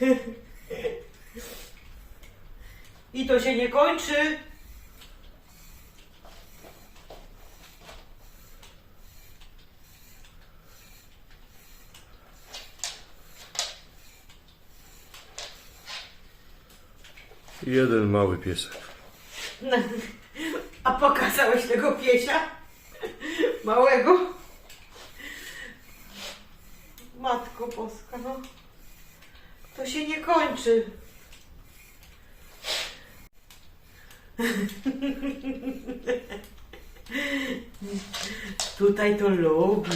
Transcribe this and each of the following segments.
I to się nie kończy. Jeden mały piesek. A pokazałeś tego piesia? Małego? Matko Boska, no. Kończy. Tutaj to lubi.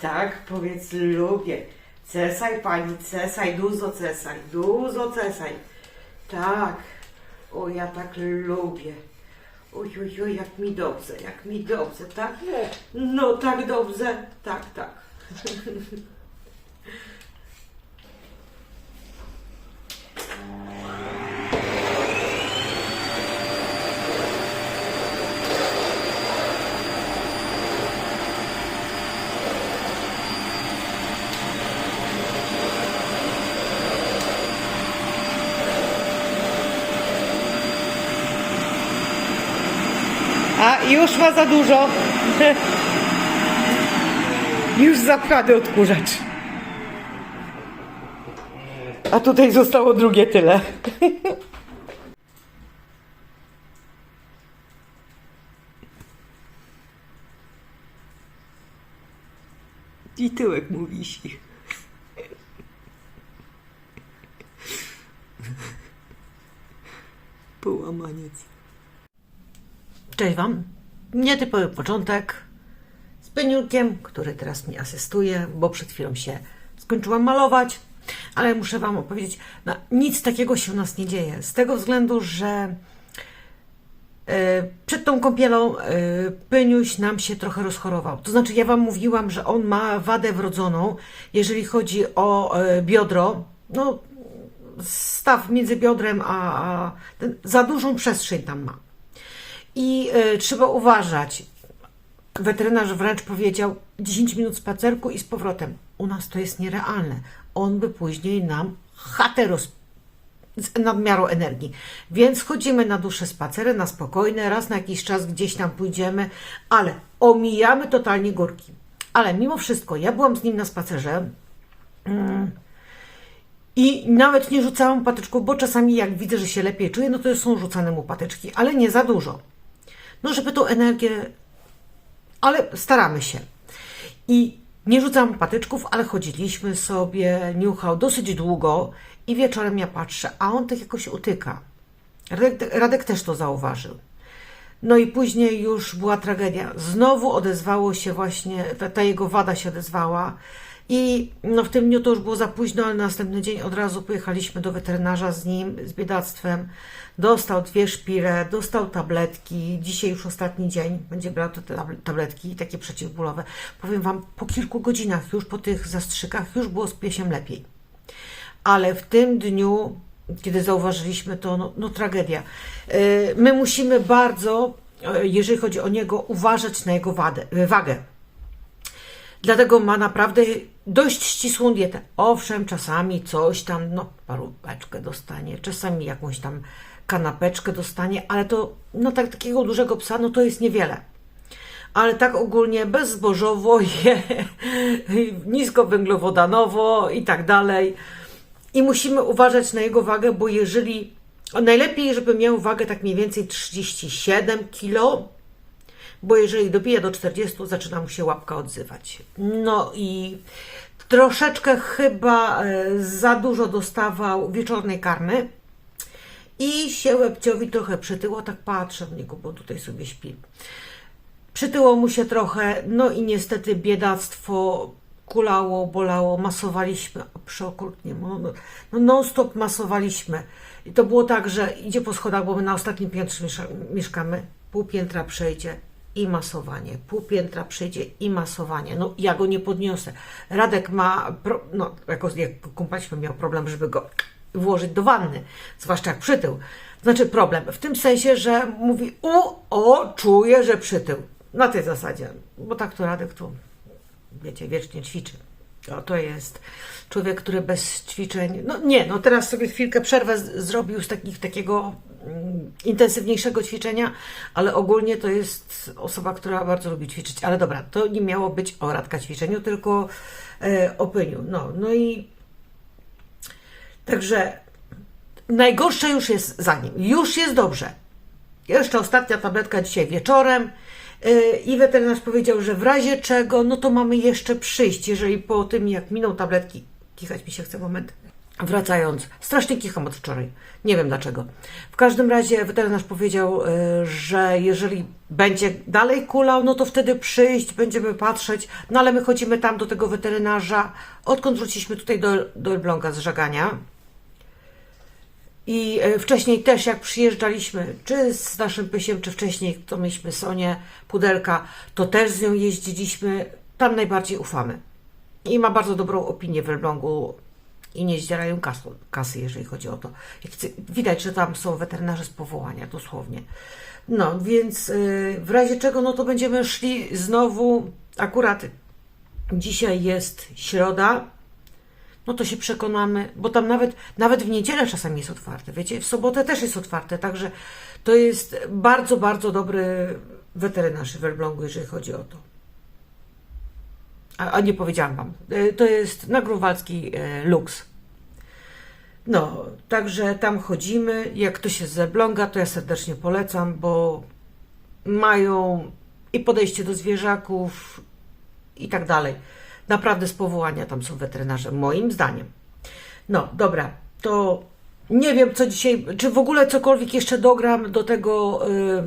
Tak, powiedz lubię. Cesaj pani, cesaj, dużo cesaj, dużo cesaj. Tak. O, ja tak lubię. Oj, oj, oj, jak mi dobrze, jak mi dobrze, tak? No, tak dobrze, tak, tak. A już ma za dużo. Już zapchany odkurzacz. A tutaj zostało drugie tyle. I tyłek mu wisi. Połamaniec. Cześć Wam. Nietypowy początek z Peniurkiem, który teraz mi asystuje, bo przed chwilą się skończyłam malować, ale muszę Wam opowiedzieć, no, nic takiego się u nas nie dzieje, z tego względu, że e, przed tą kąpielą e, Pyniuś nam się trochę rozchorował. To znaczy, ja Wam mówiłam, że on ma wadę wrodzoną, jeżeli chodzi o e, biodro, no staw między biodrem a, a ten, za dużą przestrzeń tam ma. I e, trzeba uważać. Weterynarz wręcz powiedział 10 minut spacerku i z powrotem. U nas to jest nierealne. On by później nam chatę roz... z nadmiaru energii. Więc chodzimy na dłuższe spacery, na spokojne, raz na jakiś czas gdzieś tam pójdziemy, ale omijamy totalnie górki. Ale mimo wszystko, ja byłam z nim na spacerze. Mm, i nawet nie rzucałam patyczków, bo czasami jak widzę, że się lepiej czuję, no to są rzucane mu patyczki, ale nie za dużo. No, żeby tą energię, ale staramy się. I nie rzucałam patyczków, ale chodziliśmy sobie, niuchał dosyć długo i wieczorem ja patrzę, a on tak jakoś utyka. Radek, Radek też to zauważył. No i później już była tragedia. Znowu odezwało się właśnie, ta jego wada się odezwała. I no w tym dniu to już było za późno, ale następny dzień od razu pojechaliśmy do weterynarza z nim, z biedactwem. Dostał dwie szpile, dostał tabletki. Dzisiaj już ostatni dzień będzie brał te tab- tabletki, takie przeciwbólowe. Powiem Wam, po kilku godzinach już po tych zastrzykach już było z piesiem lepiej. Ale w tym dniu, kiedy zauważyliśmy to, no, no tragedia. Yy, My musimy bardzo, yy, jeżeli chodzi o niego, uważać na jego wadę, wagę. Dlatego ma naprawdę dość ścisłą dietę. Owszem, czasami coś tam, no, paróweczkę dostanie, czasami jakąś tam kanapeczkę dostanie, ale to, no, tak, takiego dużego psa, no to jest niewiele. Ale tak ogólnie bezzbożowo je, niskowęglowodanowo i tak dalej. I musimy uważać na jego wagę, bo jeżeli, najlepiej, żeby miał wagę tak mniej więcej 37 kg, bo jeżeli dobija do 40, zaczyna mu się łapka odzywać. No i troszeczkę chyba e, za dużo dostawał wieczornej karmy i się łebciowi trochę przytyło, tak patrzę w niego, bo tutaj sobie śpi. Przytyło mu się trochę, no i niestety biedactwo kulało, bolało, masowaliśmy, przeokrutnie, no, no, no non-stop masowaliśmy. I to było tak, że idzie po schodach, bo my na ostatnim piętrze mieszkamy, pół piętra przejdzie i masowanie, pół piętra przejdzie i masowanie. No ja go nie podniosę. Radek ma, pro, no jako jak kumpaliśmy miał problem, żeby go włożyć do wanny, zwłaszcza jak przytył. Znaczy problem w tym sensie, że mówi u, o, czuję, że przytył. Na tej zasadzie, bo tak to Radek tu, wiecie, wiecznie ćwiczy. O, to jest człowiek, który bez ćwiczeń. No nie, no teraz sobie chwilkę przerwę z- zrobił z takich, takiego mm, intensywniejszego ćwiczenia, ale ogólnie to jest osoba, która bardzo lubi ćwiczyć. Ale dobra, to nie miało być o radka ćwiczeniu, tylko e, o pyniu. No, no i także najgorsze już jest za nim. Już jest dobrze. Jeszcze ostatnia tabletka dzisiaj wieczorem. I weterynarz powiedział, że w razie czego, no to mamy jeszcze przyjść, jeżeli po tym, jak miną tabletki, kichać mi się chce moment, wracając, strasznie kicham od wczoraj, nie wiem dlaczego. W każdym razie weterynarz powiedział, yy, że jeżeli będzie dalej kulał, no to wtedy przyjść, będziemy patrzeć, no ale my chodzimy tam do tego weterynarza, odkąd wróciliśmy tutaj do, do Elbląga z żagania, i e, wcześniej też, jak przyjeżdżaliśmy, czy z naszym pysiem, czy wcześniej, to mieliśmy Sonię, pudelka, to też z nią jeździliśmy. Tam najbardziej ufamy. I ma bardzo dobrą opinię w Elblągu i nie zdzierają kasu, kasy, jeżeli chodzi o to. Widać, że tam są weterynarze z powołania, dosłownie. No, więc y, w razie czego, no to będziemy szli znowu, akurat dzisiaj jest środa, no to się przekonamy, bo tam nawet, nawet w niedzielę czasami jest otwarte, wiecie, w sobotę też jest otwarte, także to jest bardzo, bardzo dobry weterynarz w Elblągu, jeżeli chodzi o to. A, a nie powiedziałam Wam, E, to jest na Grunwaldzki e, Lux. No, także tam chodzimy, jak ktoś jest z Elbląga, to ja serdecznie polecam, bo mają i podejście do zwierzaków, i tak dalej. Naprawdę z powołania tam są weterynarze, moim zdaniem. No, dobra, to nie wiem, co dzisiaj, czy w ogóle cokolwiek jeszcze dogram do tego y,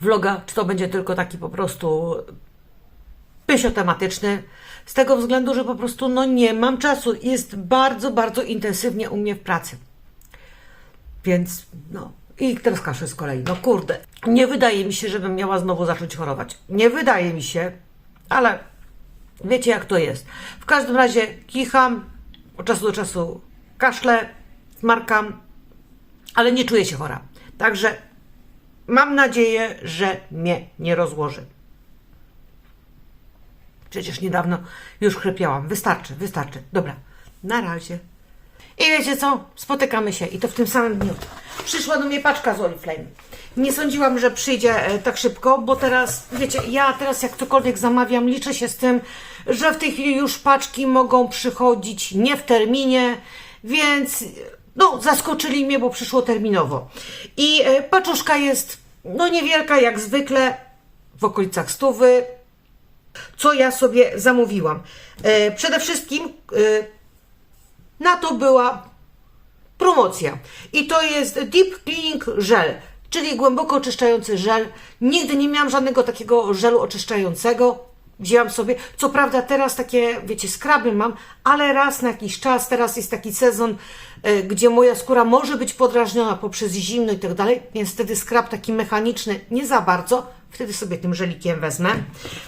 vloga, czy to będzie tylko taki po prostu pysiotematyczny, z tego względu, że po prostu no nie mam czasu, jest bardzo, bardzo intensywnie u mnie w pracy. Więc no. I teraz kaszę z kolei. No kurde. Nie wydaje mi się, żebym miała znowu zacząć chorować. Nie wydaje mi się, ale wiecie jak to jest. W każdym razie kicham, od czasu do czasu kaszlę, smarkam, ale nie czuję się chora. Także mam nadzieję, że mnie nie rozłoży. Przecież niedawno już chrypiałam. Wystarczy, wystarczy. Dobra, na razie. I wiecie co? Spotykamy się i to w tym samym dniu. Przyszła do mnie paczka z Oriflame. Nie sądziłam, że przyjdzie e, tak szybko, bo teraz, wiecie, ja teraz jak cokolwiek zamawiam, liczę się z tym, że w tej chwili już paczki mogą przychodzić nie w terminie, więc no, zaskoczyli mnie, bo przyszło terminowo. I e, paczuszka jest, no niewielka jak zwykle, w okolicach stówy, co ja sobie zamówiłam. E, przede wszystkim na to była promocja. I to jest Deep Cleaning Gel, czyli głęboko oczyszczający żel. Nigdy nie miałam żadnego takiego żelu oczyszczającego. Wzięłam sobie, co prawda teraz takie, wiecie, skraby mam, ale raz na jakiś czas, teraz jest taki sezon, e, gdzie moja skóra może być podrażniona poprzez zimno i tak dalej, więc wtedy skrab taki mechaniczny nie za bardzo, wtedy sobie tym żelikiem wezmę.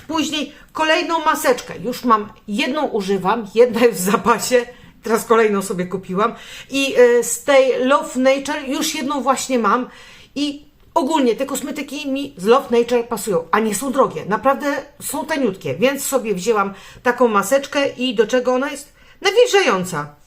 Później kolejną maseczkę, już mam jedną używam, jedna jest w zapasie, teraz kolejną sobie kupiłam i e, z tej Love Nature już jedną właśnie mam i ogólnie te kosmetyki mi z Love Nature pasują, a nie są drogie, naprawdę są taniutkie, więc sobie wzięłam taką maseczkę i do czego ona jest? Nawilżająca.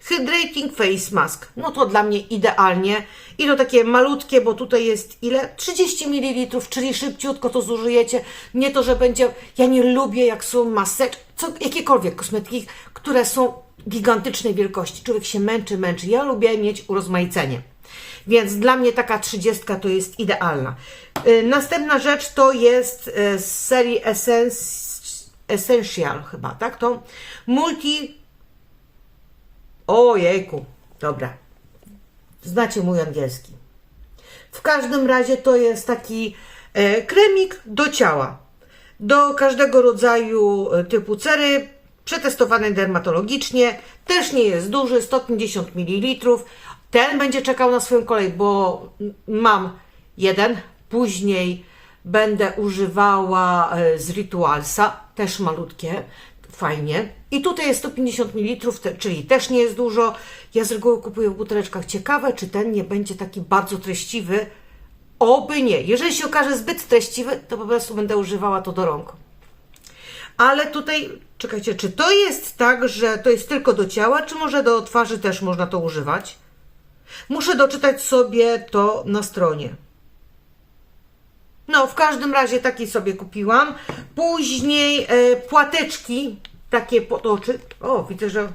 Hydrating Face Mask. No to dla mnie idealnie. I to takie malutkie, bo tutaj jest ile? 30 ml, czyli szybciutko to zużyjecie. Nie to, że będzie. Ja nie lubię, jak są maseczki, co, jakiekolwiek kosmetyki, które są gigantycznej wielkości. Człowiek się męczy, męczy. Ja lubię mieć urozmaicenie. Więc dla mnie taka 30 to jest idealna. Y, Następna rzecz to jest y, z serii Essence, Essential chyba, tak? To Multi Ojejku, dobra. Znacie mój angielski. W każdym razie to jest taki e, kremik do ciała. Do każdego rodzaju typu cery, przetestowany dermatologicznie. Też nie jest duży, 150 ml. Ten będzie czekał na swoją kolej, bo mam jeden. Później będę używała e, z Ritualsa, też malutkie, fajnie. I tutaj jest 150 ml, czyli też nie jest dużo. Ja z reguły kupuję w buteleczkach. Ciekawe, czy ten nie będzie taki bardzo treściwy. Oby nie. Jeżeli się okaże zbyt treściwy, to po prostu będę używała to do rąk. Ale tutaj, czekajcie, czy to jest tak, że to jest tylko do ciała, czy może do twarzy też można to używać? Muszę doczytać sobie to na stronie. No, w każdym razie taki sobie kupiłam. Później e, płateczki, takie potoczy. O, widzę, że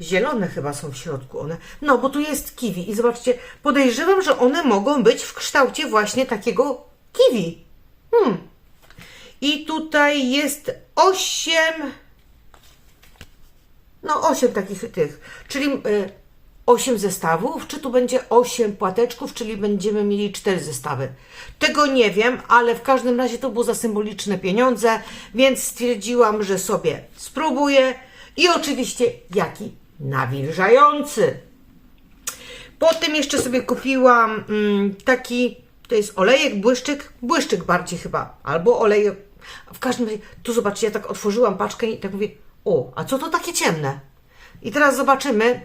zielone chyba są w środku one. No, bo tu jest kiwi i zobaczcie, podejrzewam, że one mogą być w kształcie właśnie takiego kiwi. Hmm. I tutaj jest 8, no 8 takich tych, czyli... E, 8 zestawów, czy tu będzie 8 płateczków, czyli będziemy mieli 4 zestawy. Tego nie wiem, ale w każdym razie to było za symboliczne pieniądze, więc stwierdziłam, że sobie spróbuję i oczywiście jaki nawilżający. Potem jeszcze sobie kupiłam mm, taki, to jest olejek, błyszczyk, błyszczyk bardziej chyba, albo olejek. W każdym razie, tu zobaczcie, ja tak otworzyłam paczkę i tak mówię, o, a co to takie ciemne? I teraz zobaczymy,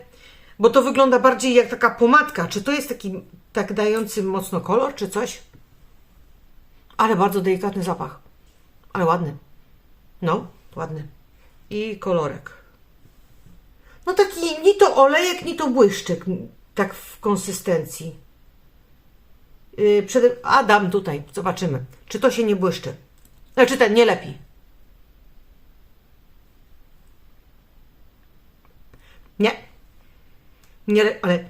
bo to wygląda bardziej jak taka pomadka. Czy to jest taki, tak dający mocno kolor, czy coś? Ale bardzo delikatny zapach. Ale ładny. No, ładny. I kolorek. No taki ni to olejek, ni to błyszczyk, tak w konsystencji. Yy, przede... A dam tutaj, zobaczymy, czy to się nie błyszczy. Znaczy ten, nie lepi. Nie. Nie, le- ale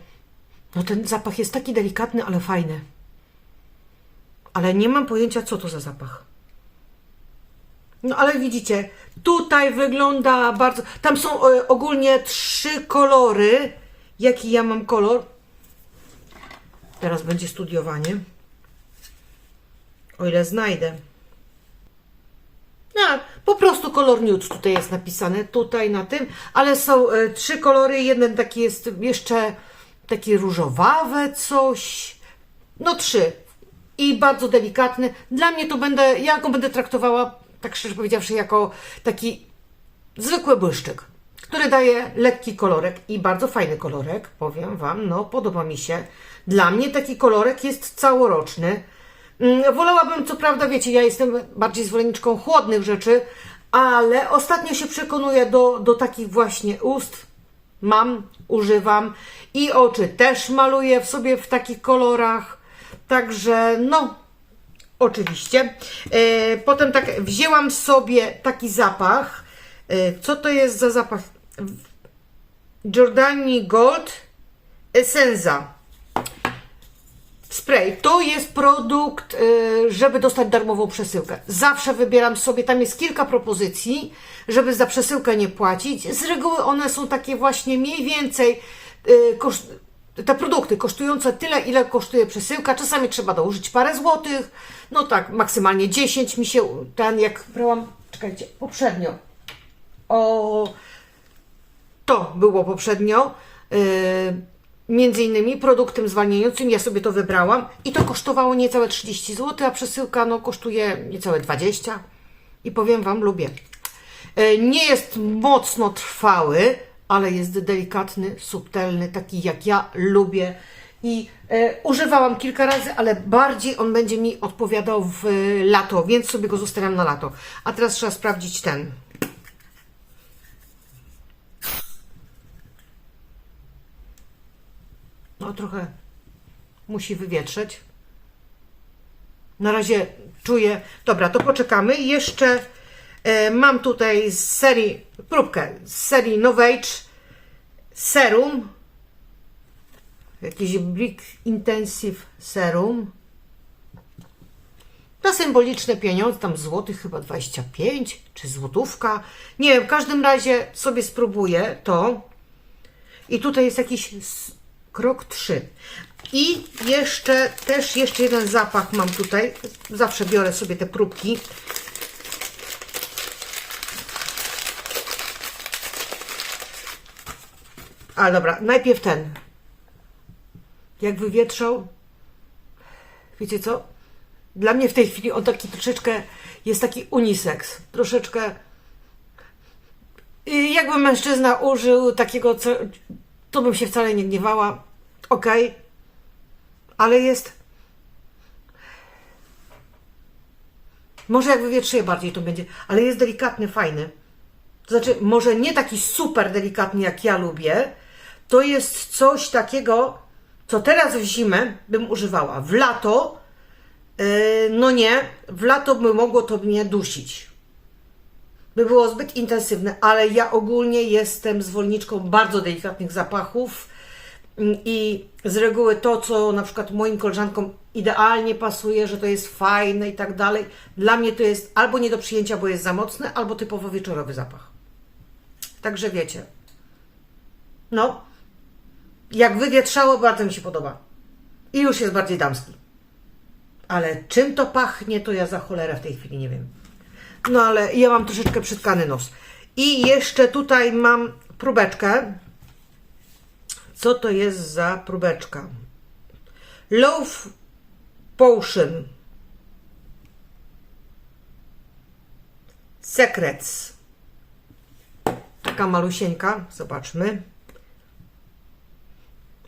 no ten zapach jest taki delikatny, ale fajny. Ale nie mam pojęcia, co to za zapach. No ale widzicie, tutaj wygląda bardzo. Tam są e, ogólnie trzy kolory. Jaki ja mam kolor? Teraz będzie studiowanie. O ile znajdę. No, po prostu kolor nude tutaj jest napisane, tutaj na tym, ale są e, trzy kolory. Jeden taki jest jeszcze taki różowawe coś. No trzy. I bardzo delikatny. Dla mnie to będę, ja go będę traktowała, tak szczerze powiedziawszy, jako taki zwykły błyszczyk, który daje lekki kolorek i bardzo fajny kolorek, powiem Wam, no podoba mi się. Dla mnie taki kolorek jest całoroczny. Mm, Wolałabym, co prawda, wiecie, ja jestem bardziej zwolenniczką chłodnych rzeczy, ale ostatnio się przekonuję do, do takich właśnie ust. Mam, używam i oczy też maluję w sobie w takich kolorach. Także, no, Oczywiście. E, potem tak wzięłam sobie taki zapach. E, co to jest za zapach? Giordani Gold Essenza. Spray. To jest produkt, e, żeby dostać darmową przesyłkę. Zawsze wybieram sobie, tam jest kilka propozycji, żeby za przesyłkę nie płacić. Z reguły one są takie właśnie mniej więcej koszt, te produkty kosztujące tyle, ile kosztuje przesyłka. Czasami trzeba dołożyć parę złotych. No tak, maksymalnie 10 mi się ten, jak brałam, czekajcie, poprzednio. O, to było poprzednio. Yy, między innymi produktem zwalniającym, ja sobie to wybrałam i to kosztowało niecałe 30 zł, a przesyłka no, kosztuje niecałe 20 i powiem Wam, lubię. E, Nie jest mocno trwały, ale jest delikatny, subtelny, taki jak ja lubię. I e, używałam kilka razy, ale bardziej on będzie mi odpowiadał w e, lato, więc sobie go zostawiam na lato. A teraz trzeba sprawdzić ten. Trochę musi wywietrzeć. Na razie czuję. Dobra, to poczekamy. Jeszcze e, mam tutaj z serii próbkę z serii Novage Serum. Jakiś Big Intensive Serum. Na symboliczne pieniądze, tam złotych chyba 25 czy złotówka. Nie wiem, w każdym razie sobie spróbuję to. I tutaj jest jakiś krok 3. I jeszcze też jeszcze jeden zapach mam tutaj. Zawsze biorę sobie te próbki. A dobra, najpierw ten. Jak wywietrzał. Wiecie co? Dla mnie w tej chwili on taki troszeczkę jest taki unisex. Troszeczkę. y, Jakby mężczyzna użył takiego, co, to bym się wcale nie gniewała. Okej. Ale jest. Może jak wywietrzyję bardziej to będzie, ale jest delikatny, fajny. To znaczy, może nie taki super delikatny, jak ja lubię. To jest coś takiego, co teraz w zimę bym używała. W lato, yy, no nie, w lato by mogło to mnie dusić. By było zbyt intensywne, ale ja ogólnie jestem zwolenniczką bardzo delikatnych zapachów i z reguły to, co na przykład moim koleżankom idealnie pasuje, że to jest fajne i tak dalej, dla mnie to jest albo nie do przyjęcia, bo jest za mocne, albo typowo wieczorowy zapach. Także wiecie. No, jak wywietrzało, bardzo mi się podoba. I już jest bardziej damski. Ale czym to pachnie, to ja za cholerę w tej chwili nie wiem. No ale ja mam troszeczkę przytkany nos. I jeszcze tutaj mam próbeczkę. Co to jest za próbeczka? Love Potion. Secrets. Taka malusieńka. Zobaczmy.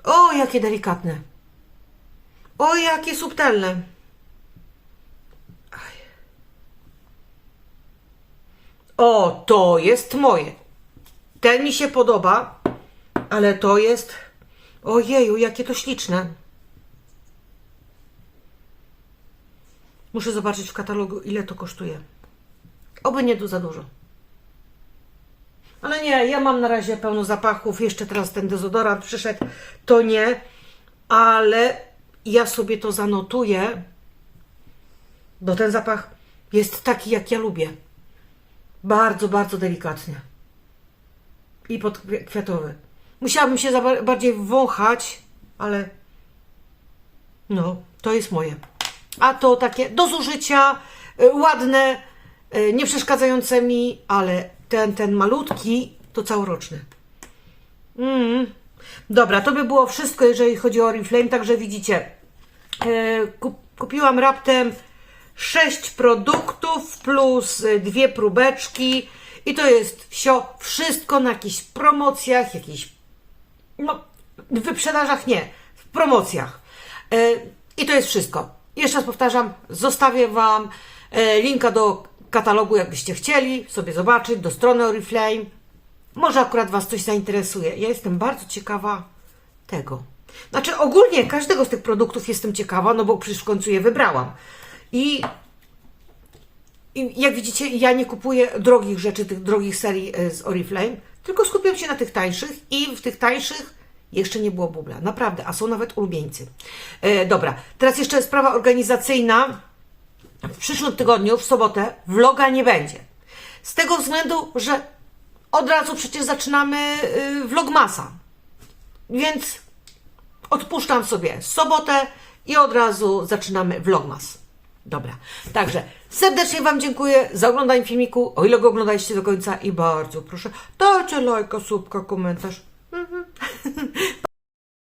O, jakie delikatne. O, jakie subtelne. O, to jest moje. Ten mi się podoba, ale to jest. Ojeju, jakie to śliczne. Muszę zobaczyć w katalogu, ile to kosztuje. Oby nie za dużo. Ale nie, ja mam na razie pełno zapachów. Jeszcze teraz ten dezodorant przyszedł. To nie, ale ja sobie to zanotuję, bo ten zapach jest taki, jak ja lubię. Bardzo, bardzo delikatny. I podkwiatowy. Musiałabym się bardziej wąchać, ale no, to jest moje. A to takie do zużycia, y, ładne, y, nie przeszkadzające mi, ale ten, ten malutki to całoroczny. Mm. Dobra, to by było wszystko, jeżeli chodzi o Oriflame, także widzicie, kup, kupiłam raptem 6 produktów plus dwie próbeczki i to jest wsio, wszystko na jakichś promocjach, jakichś no, w wyprzedażach nie, w promocjach. E, I to jest wszystko. Jeszcze raz powtarzam, zostawię Wam e, linka do katalogu, jakbyście chcieli sobie zobaczyć, do strony Oriflame. Może akurat Was coś zainteresuje. Ja jestem bardzo ciekawa tego. Znaczy, ogólnie każdego z tych produktów jestem ciekawa, no bo przecież w końcu je wybrałam. I i jak widzicie, ja nie kupuję drogich rzeczy, tych drogich serii e, z Oriflame, tylko skupiam się na tych tańszych i w tych tańszych jeszcze nie było bubla. Naprawdę, a są nawet ulubieńcy. E, dobra, teraz jeszcze sprawa organizacyjna. W przyszłym tygodniu, w sobotę, vloga nie będzie. Z tego względu, że od razu przecież zaczynamy y, vlogmasa. Więc odpuszczam sobie sobotę i od razu zaczynamy vlogmas. Dobra, także serdecznie Wam dziękuję za oglądanie filmiku, o ile go oglądaliście do końca i bardzo proszę, dajcie lajka, subka, komentarz. Mhm.